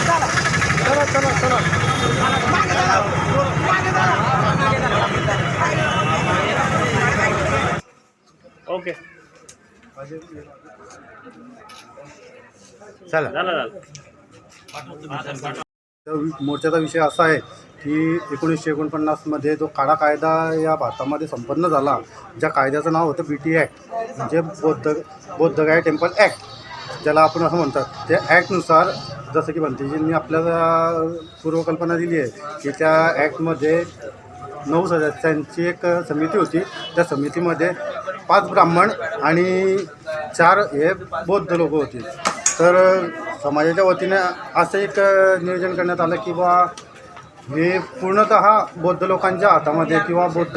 चला. चला ओके चला मोर्चाचा विषय असा आहे की एकोणीसशे एकोणपन्नासमध्ये जो काळा कायदा या भारतामध्ये संपन्न झाला ज्या कायद्याचं नाव होतं बी टी ॲक्ट म्हणजे बौद्ध बौद्धगाय टेम्पल ॲक्ट. ज्याला आपण असं म्हणतात त्या ॲक्टनुसार जसं की भंतेजींनी आपल्याला पूर्वकल्पना दिली आहे की त्या ॲक्टमध्ये नऊ सदस्यांची एक समिती होती. त्या समितीमध्ये पाच ब्राह्मण आणि चार हे बौद्ध लोक होते. तर समाजाच्या वतीने असं एक नियोजन करण्यात आलं की बा हे पूर्णतः बौद्ध लोकांच्या हातामध्ये किंवा बौद्ध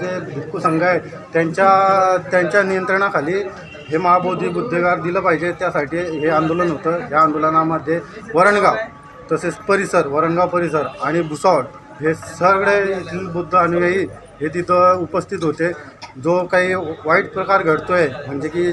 जे भिक्खू संघ आहे त्यांच्या त्यांच्या नियंत्रणाखाली हे महाबोधी बुद्धेगार दिलं पाहिजे. त्यासाठी हे आंदोलन होतं. या आंदोलनामध्ये वरणगाव तसेच परिसर वरणगाव परिसर आणि भुसावळ हे सगळे बुद्ध अनुयायी हे तिथं उपस्थित होते. जो काही वाईट प्रकार घडतोय म्हणजे की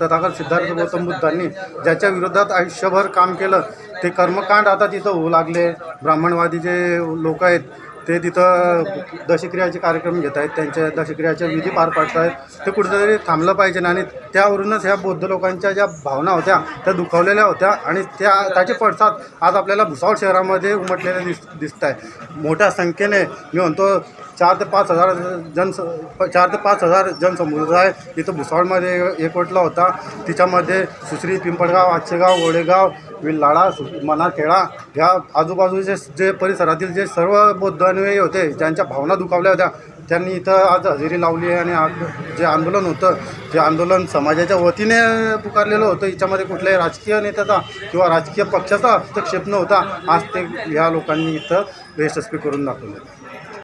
तथागत सिद्धार्थ गौतम बुद्धांनी ज्याच्या विरोधात आयुष्यभर काम केलं ते कर्मकांड आता तिथं होऊ लागले. ब्राह्मणवादी जे लोक आहेत. ते तिथं दशक्रियाचे कार्यक्रम घेत आहेत त्यांच्या दशक्रियाच्या विधी पार पाडत आहेत. ते कुठेतरी थांबलं पाहिजे ना आणि त्यावरूनच ह्या बौद्ध लोकांच्या ज्या भावना होत्या त्या दुखावलेल्या होत्या आणि त्या त्याचे पडसाद आज आपल्याला भुसावळ शहरामध्ये उमटलेले दिस दिसत आहे मोठ्या संख्येने मी म्हणतो चार ते पाच हजार जन चार ते पाच हजार जनसमुदाय इथं भुसावळमध्ये एकवटला होता. तिच्यामध्ये सुसरी पिंपळगाव आचेगाव ओळेगाव विल्लाडा सु मनाखेडा ह्या आजूबाजूचे जे परिसरातील जे सर्व बौद्ध होते ज्यांच्या भावना दुखावल्या होत्या त्यांनी इथं आज हजेरी लावली आहे आणि आज जे आंदोलन होतं जे आंदोलन समाजाच्या वतीने पुकारलेलं होतं याच्यामध्ये कुठल्याही राजकीय नेत्याचा किंवा राजकीय पक्षाचा हस्तक्षेप नव्हता. आज ते ह्या लोकांनी इथं यशस्वी करून दाखवले.